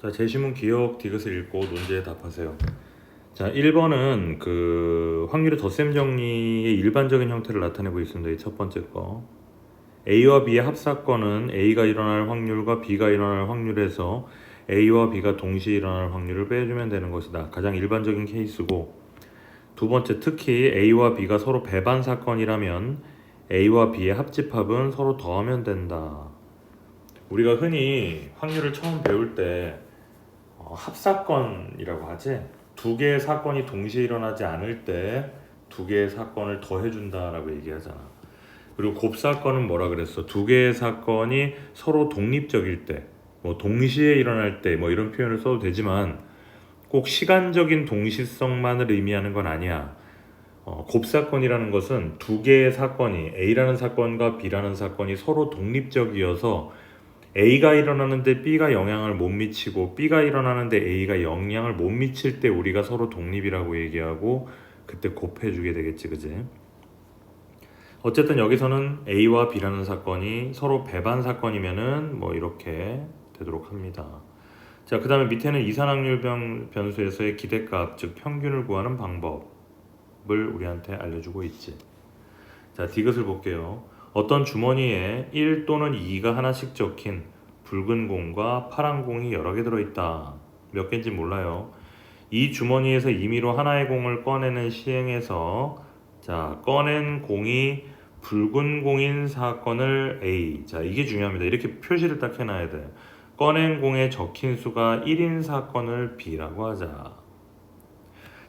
자, 제시문 기억 디귿을 읽고 논제에 답하세요. 자, 1번은 그 확률의 덧셈 정리의 일반적인 형태를 나타내고 있습니다. 이 첫 번째 거. A와 B의 합사건은 A가 일어날 확률과 B가 일어날 확률에서 A와 B가 동시에 일어날 확률을 빼주면 되는 것이다. 가장 일반적인 케이스고 두 번째 특히 A와 B가 서로 배반 사건이라면 A와 B의 합집합은 서로 더하면 된다. 우리가 흔히 확률을 처음 배울 때 어, 합사건이라고 하지 두 개의 사건이 동시에 일어나지 않을 때 두 개의 사건을 더해준다라고 얘기하잖아. 그리고 곱사건은 뭐라 그랬어? 두 개의 사건이 서로 독립적일 때, 뭐 동시에 일어날 때, 뭐 이런 표현을 써도 되지만 꼭 시간적인 동시성만을 의미하는 건 아니야. 어, 곱사건이라는 것은 두 개의 사건이 A라는 사건과 B라는 사건이 서로 독립적이어서 A가 일어나는데 B가 영향을 못 미치고 B가 일어나는데 A가 영향을 못 미칠 때 우리가 서로 독립이라고 얘기하고 그때 곱해주게 되겠지, 그지? 어쨌든 여기서는 A와 B라는 사건이 서로 배반 사건이면은 뭐 이렇게 되도록 합니다. 자, 그 다음에 밑에는 이산확률 변, 변수에서의 기대값, 즉 평균을 구하는 방법을 우리한테 알려주고 있지. 자, 디귿을 볼게요. 어떤 주머니에 1 또는 2가 하나씩 적힌 붉은 공과 파란 공이 여러 개 들어있다. 몇 개인지 몰라요. 이 주머니에서 임의로 하나의 공을 꺼내는 시행에서 자 꺼낸 공이 붉은 공인 사건을 A 자 이게 중요합니다. 이렇게 표시를 딱 해놔야 돼. 꺼낸 공에 적힌 수가 1인 사건을 B라고 하자.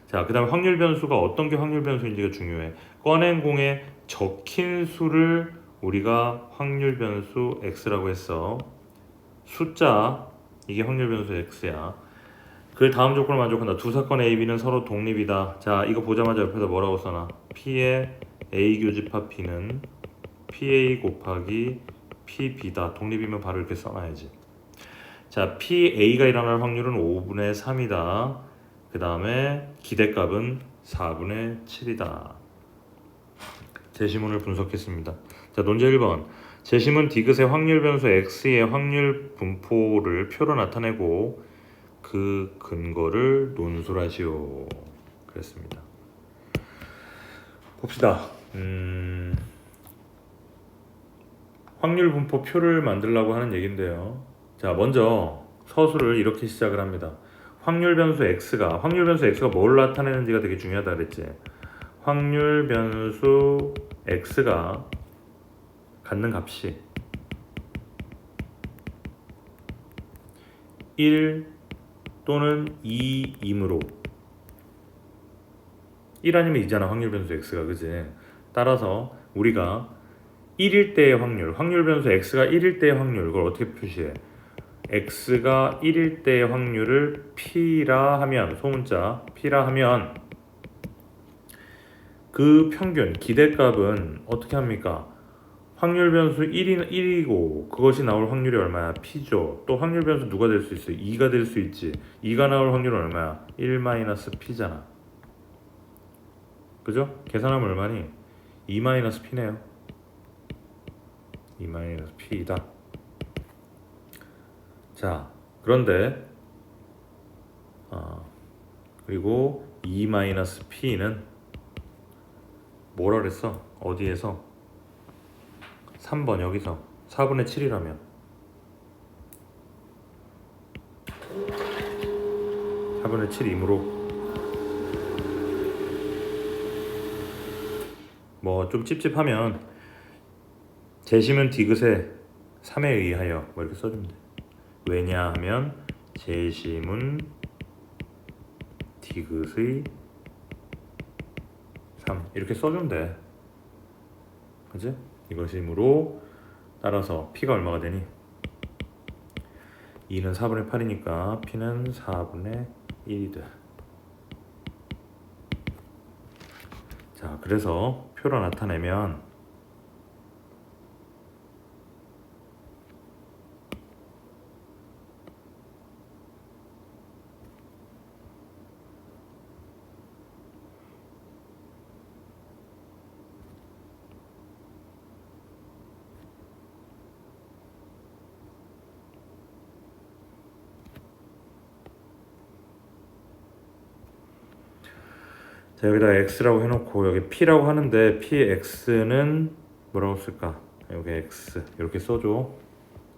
자, 그 다음에 확률 변수가 어떤 게 확률 변수인지가 중요해. 꺼낸 공에 적힌 수를 우리가 확률 변수 X라고 했어. 숫자, 이게 확률 변수 X야. 그 다음 조건을 만족한다. 두 사건 A, B는 서로 독립이다. 자, 이거 보자마자 옆에다 뭐라고 써놔? P의 A 교집합 B는 PA 곱하기 PB다. 독립이면 바로 이렇게 써놔야지. 자, PA가 일어날 확률은 5분의 3이다. 그 다음에 기대값은 4분의 7이다. 제시문을 분석했습니다. 자, 논제 1번. 제시문 디귿의 확률 변수 x의 확률 분포를 표로 나타내고 그 근거를 논술하시오. 그랬습니다. 봅시다. 음, 확률 분포 표를 만들려고 하는 얘긴데요. 자, 먼저 서술을 이렇게 시작을 합니다. 확률 변수 x가 확률 변수 x가 뭘 나타내는지가 되게 중요하다 그랬지. 확률 변수 x가 갖는 값이 1 또는 2이므로. 1 아니면 2잖아 확률 변수 x가 그지? 따라서 우리가 1일 때의 확률 확률 변수 x가 1일 때의 확률 그걸 어떻게 표시해 x가 1일 때의 확률을 p라 하면 소문자 p라 하면 그 평균 기대값은 어떻게 합니까? 확률 변수 1이 1이고 그것이 나올 확률이 얼마야? p죠. 또 확률 변수 누가 될 수 있어? 2가 될 수 있지. 2가 나올 확률은 얼마야? 1 마이너스 p잖아. 그죠? 계산하면 얼마니? 2 마이너스 p네요. 2 마이너스 p이다. 자, 그런데 어, 그리고 2 마이너스 p는 뭐라 그랬어? 어디에서? 3번 여기서 4분의 7이라면 4분의 7이므로 뭐 좀 찝찝하면 재심은 디귿의 3에 의하여 뭐 이렇게 써주면 돼 왜냐하면 재심은 디귿의 3 이렇게 써주면 돼 그지? 이것이므로 따라서 P가 얼마가 되니? 2는 4분의 8이니까 P는 4분의 1이 돼. 자, 그래서 표로 나타내면 자 여기다 x라고 해놓고 여기 p라고 하는데 px는 뭐라고 쓸까? 여기 x 이렇게 써줘.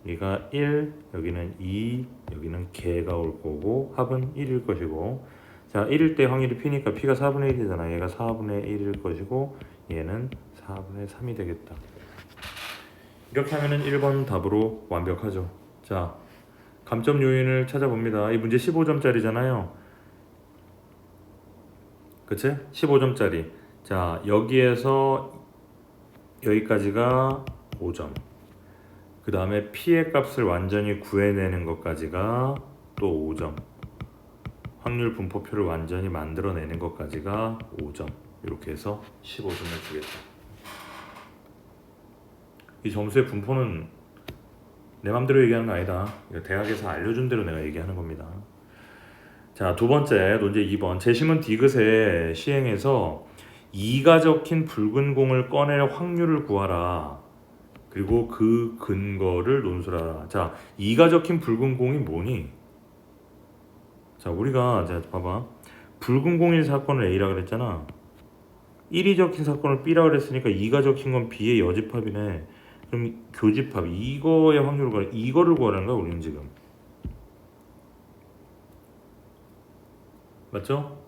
얘가 1, 여기는 2, 여기는 개가 올 거고 합은 1일 것이고 자 1일 때 확률이 p니까 p가 4분의 1이잖아. 얘가 4분의 1일 것이고 얘는 4분의 3이 되겠다. 이렇게 하면은 1번 답으로 완벽하죠. 자 감점 요인을 찾아봅니다. 이 문제 15점짜리잖아요. 그치? 15점짜리. 자, 여기에서 여기까지가 5점. 그 다음에 피해 값을 완전히 구해내는 것까지가 또 5점. 확률 분포표를 완전히 만들어내는 것까지가 5점. 이렇게 해서 15점을 주겠다. 이 점수의 분포는 내 맘대로 얘기하는 거 아니다. 대학에서 알려준 대로 내가 얘기하는 겁니다. 자, 두 번째 논제 2번. 재심은 디귿의 시행에서 2가 적힌 붉은 공을 꺼낼 확률을 구하라. 그리고 그 근거를 논술하라. 자, 2가 적힌 붉은 공이 뭐니? 자, 우리가 자, 봐봐. 붉은 공일 사건을 A라 그랬잖아. 1이 적힌 사건을 B라 그랬으니까 2가 적힌 건 B의 여집합이네. 그럼 교집합 이거의 확률을 구하 이거를 구하라는 거야, 우리는 지금. 맞죠?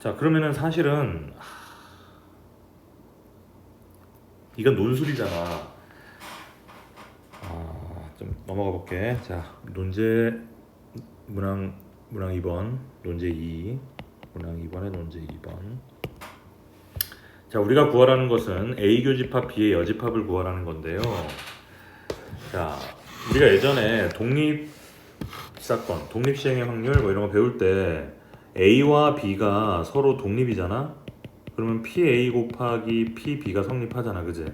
자 그러면은 사실은 하, 이건 논술이잖아. 아, 좀 넘어가 볼게. 자 논제 문항 문항 2번 논제 2 문항 2번의 논제 2번. 자 우리가 구하라는 것은 A 교집합 B의 여집합을 구하라는 건데요. 자 우리가 예전에 독립 사건, 독립시행의 확률 뭐 이런 거 배울 때 A와 B가 서로 독립이잖아. 그러면 PA 곱하기 PB가 성립하잖아, 그지?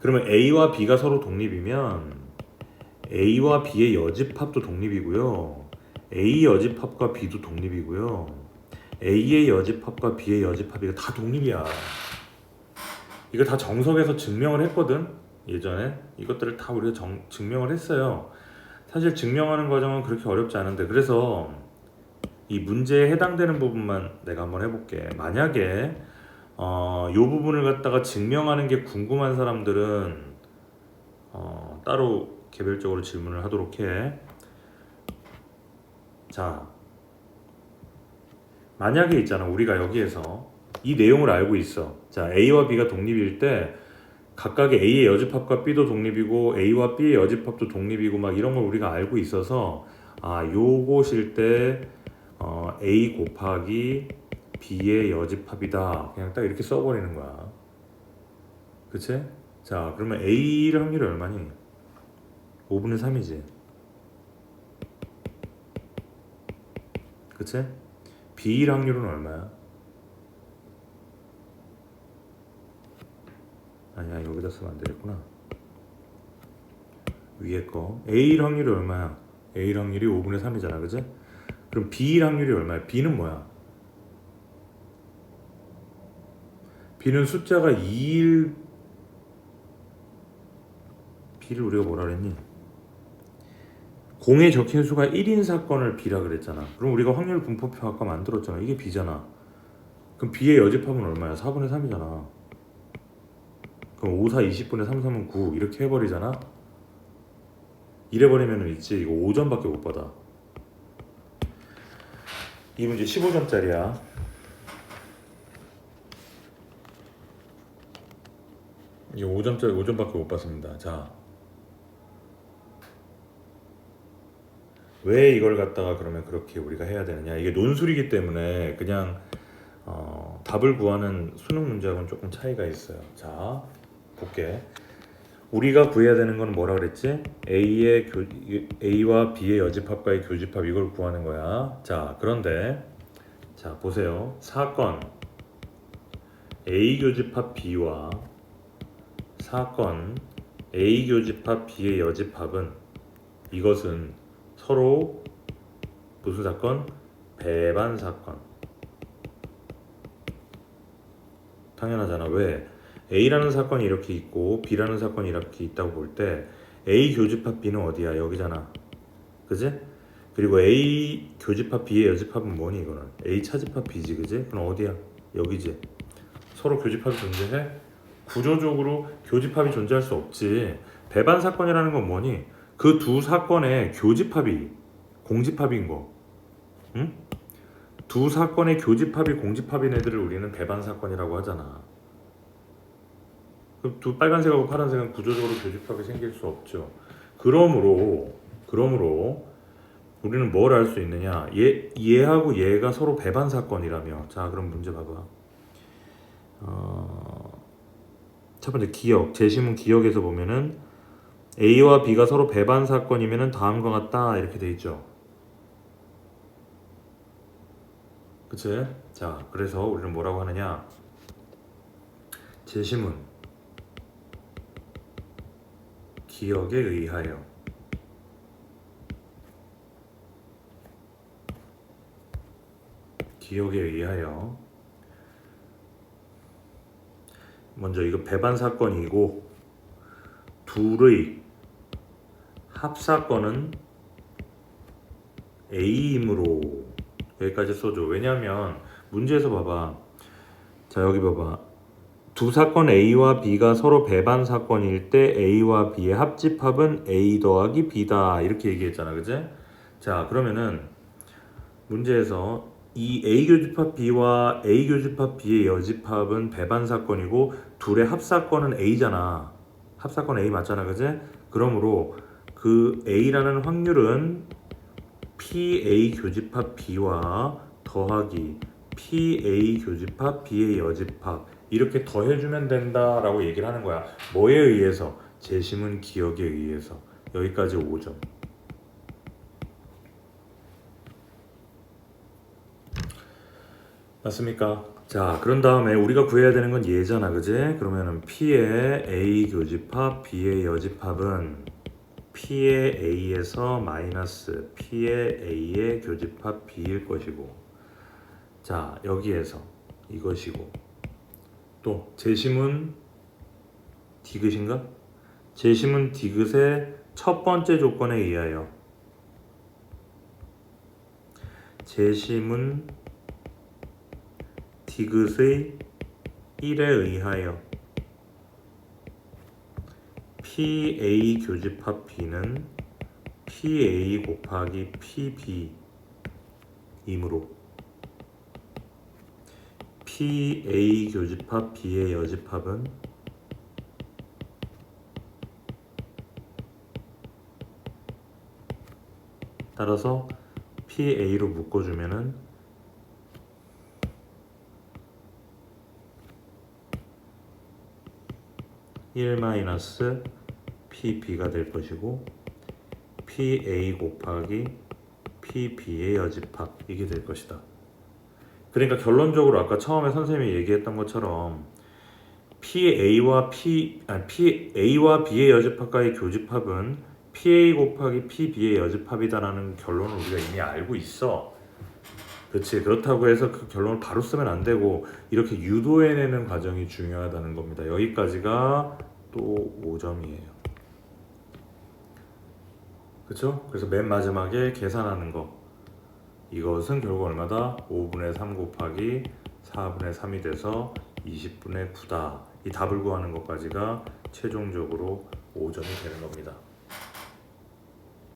그러면 A와 B가 서로 독립이면 A와 B의 여집합도 독립이고요. A 여집합과 B도 독립이고요. A의 여집합과 B의 여집합이 다 독립이야. 이거 다 정석에서 증명을 했거든. 예전에 이것들을 다 우리가 정- 증명을 했어요. 사실 증명하는 과정은 그렇게 어렵지 않은데 그래서 이 문제에 해당되는 부분만 내가 한번 해볼게. 만약에 어, 이 부분을 갖다가 증명하는 게 궁금한 사람들은 어, 따로 개별적으로 질문을 하도록 해. 자, 만약에 있잖아 우리가 여기에서 이 내용을 알고 있어. 자, A와 B가 독립일 때 각각의 A의 여집합과 B도 독립이고 A와 B의 여집합도 독립이고 막 이런 걸 우리가 알고 있어서 아 요것일 때 어, A 곱하기 B의 여집합이다 그냥 딱 이렇게 써버리는 거야 그치? 자 그러면 A를 확률이 얼마니? 5분의 3이지 그치? B 확률은 얼마야? 아니야 여기다 쓰면 안 되겠구나 위에 거 A 확률이 얼마야? A 확률이 5분의 3이잖아 그지? 그럼 B 확률이 얼마야? B는 뭐야? B는 숫자가 2일 B를 우리가 뭐라 그랬니? 공에 적힌 수가 1인 사건을 B라 그랬잖아 그럼 우리가 확률 분포표 아까 만들었잖아 이게 B잖아 그럼 B의 여집합은 얼마야? 4분의 3이잖아 그럼 5, 4, 20분의 3, 3은 9 이렇게 해버리잖아? 이래버리면 있지. 이거 5점밖에 못 받아. 이 문제 15점짜리야. 이게 5점짜리 5점밖에 못 받습니다. 자. 왜 이걸 갖다가 그러면 그렇게 우리가 해야 되느냐? 이게 논술이기 때문에 그냥 어, 답을 구하는 수능 문제하고는 조금 차이가 있어요. 자 볼게 우리가 구해야 되는 건 뭐라 그랬지? A의 교, A와 B의 여집합과의 교집합 이걸 구하는 거야. 자, 그런데 자, 보세요. 사건 A 교집합 B와 사건 A 교집합 B의 여집합은 이것은 서로 무슨 사건? 배반 사건. 당연하잖아. 왜? A라는 사건이 이렇게 있고 B라는 사건이 이렇게 있다고 볼 때 A 교집합 B는 어디야? 여기잖아. 그지? 그리고 A 교집합 B의 여집합은 뭐니 이거는 A 차집합 B지 그지? 그럼 어디야? 여기지. 서로 교집합이 존재해? 구조적으로 교집합이 존재할 수 없지. 배반 사건이라는 건 뭐니? 그 두 사건의 교집합이 공집합인 거. 응? 두 사건의 교집합이 공집합인 애들을 우리는 배반 사건이라고 하잖아. 그럼 두 빨간색하고 파란색은 구조적으로 교집합이 생길 수 없죠. 그러므로 그러므로 우리는 뭘 알 수 있느냐? 얘 얘하고 얘가 서로 배반 사건이라며. 자, 그럼 문제 봐봐. 어, 첫 번째 기억 제시문 기억에서 보면은 A와 B가 서로 배반 사건이면은 다음과 같다 이렇게 돼 있죠. 그치? 자, 그래서 우리는 뭐라고 하느냐? 제시문 기억에 의하여 기억에 의하여 먼저 이거 배반 사건이고 둘의 합 사건은 A이므로 여기까지 써줘. 왜냐하면 문제에서 봐봐. 자 여기 봐봐. 두 사건 A와 B가 서로 배반 사건일 때 A와 B의 합집합은 A 더하기 B다 이렇게 얘기했잖아, 그제? 자 그러면은 문제에서 이 A 교집합 B와 A 교집합 B의 여집합은 배반 사건이고 둘의 합 사건은 A잖아. 합 사건 A 맞잖아, 그제? 그러므로 그 A라는 확률은 PA 교집합 B와 더하기 PA 교집합 B의 여집합 이렇게 더해주면 된다라고 얘기를 하는 거야. 뭐에 의해서? 재심은 기억에 의해서. 여기까지 5점. 맞습니까? 자, 그런 다음에 우리가 구해야 되는 건 얘잖아, 그지? 그러면은 P의 A 교집합, B의 여집합은 P의 A에서 마이너스 P의 A의 교집합 B일 것이고, 자, 여기에서 이것이고, 또 재심은 디귿인가? 재심은 디귿의 첫 번째 조건에 의하여 재심은 디귿의 1에 의하여 PA 교집합 B는 PA 곱하기 PB 이므로 PA 교집합 B의 여집합은 따라서 PA로 묶어주면은 1 마이너스 PB가 될 것이고 PA 곱하기 PB의 여집합 이게 될 것이다. 그러니까 결론적으로 아까 처음에 선생님이 얘기했던 것처럼 PA와 P 아니 PA와 B의 여집합과의 교집합은 PA 곱하기 PB의 여집합이다라는 결론을 우리가 이미 알고 있어. 그렇지 그렇다고 해서 그 결론을 바로 쓰면 안 되고 이렇게 유도해내는 과정이 중요하다는 겁니다. 여기까지가 또 5점이에요. 그렇죠? 그래서 맨 마지막에 계산하는 거 이것은 결국 얼마다? 5분의 3 곱하기 4분의 3이 돼서 20분의 9다. 이 답을 구하는 것까지가 최종적으로 5점이 되는 겁니다.